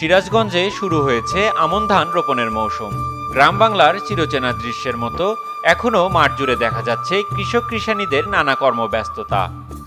সিরাজগঞ্জে শুরু হয়েছে আমন ধান রোপণের মৌসুম। গ্রাম বাংলার চিরচেনা দৃশ্যের মতো এখনও মাঠ জুড়ে দেখা যাচ্ছে কৃষক কৃষানীদের নানা কর্মব্যস্ততা।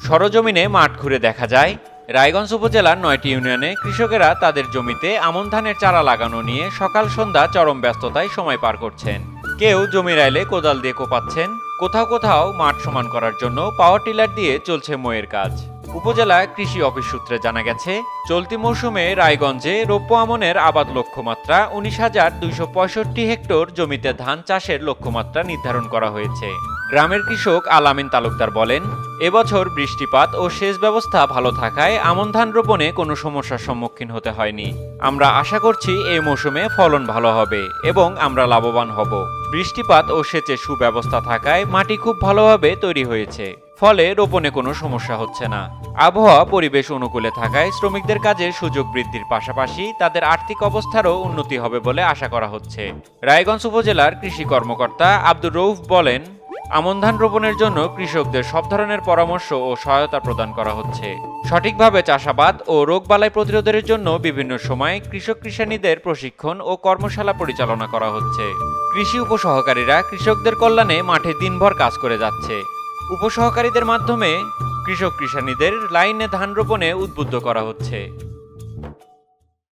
সরজমিনে মাঠ ঘুরে দেখা যায়, রায়গঞ্জ উপজেলার নয়টি ইউনিয়নে কৃষকেরা তাদের জমিতে আমন ধানের চারা লাগানো নিয়ে সকাল সন্ধ্যা চরম ব্যস্ততায় সময় পার করছেন। কেউ জমির আইলে কোদাল দিয়ে কোপাচ্ছেন, কোথাও কোথাও মাঠ সমান করার জন্য পাওয়ার টিলার দিয়ে চলছে ময়ের কাজ। উপজেলা কৃষি অফিস সূত্রে জানা গেছে, চলতি মৌসুমে রায়গঞ্জে রৌপ্য আমনের আবাদ লক্ষ্যমাত্রা উনিশ হাজার দুইশো পঁয়ষট্টি হেক্টর জমিতে ধান চাষের লক্ষ্যমাত্রা নির্ধারণ করা হয়েছে। গ্রামের কৃষক আলামিন তালুকদার বলেন, এবছর বৃষ্টিপাত ও সেচ ব্যবস্থা ভালো থাকায় আমন ধান রোপণে কোনো সমস্যার সম্মুখীন হতে হয়নি। আমরা আশা করছি এই মৌসুমে ফলন ভালো হবে এবং আমরা লাভবান হব। বৃষ্টিপাত ও সেচের সুব্যবস্থা থাকায় মাটি খুব ভালোভাবে তৈরি হয়েছে। ফলে রোপণে কোনো সমস্যা হচ্ছে না। আবহাওয়া পরিবেশ অনুকূলে থাকায় শ্রমিকদের কাজের সুযোগ বৃদ্ধির পাশাপাশি তাদের আর্থিক অবস্থারও উন্নতি হবে বলে আশা করা হচ্ছে। রায়গঞ্জ উপজেলার কৃষি কর্মকর্তা আব্দুর রৌফ বলেন, আমন ধান রোপণের জন্য কৃষকদের সব ধরনের পরামর্শ ও সহায়তা প্রদান করা হচ্ছে। সঠিকভাবে চাষাবাদ ও রোগবালাই প্রতিরোধের জন্য বিভিন্ন সময় কৃষক কৃষানীদের প্রশিক্ষণ ও কর্মশালা পরিচালনা করা হচ্ছে। কৃষি উপসহকারীরা কৃষকদের কল্যাণে মাঠে দিনভর কাজ করে যাচ্ছে। উপসহকারীদের মাধ্যমে কৃষক কৃষানীদের লাইনে ধান রোপণে উদ্বুদ্ধ করা হচ্ছে।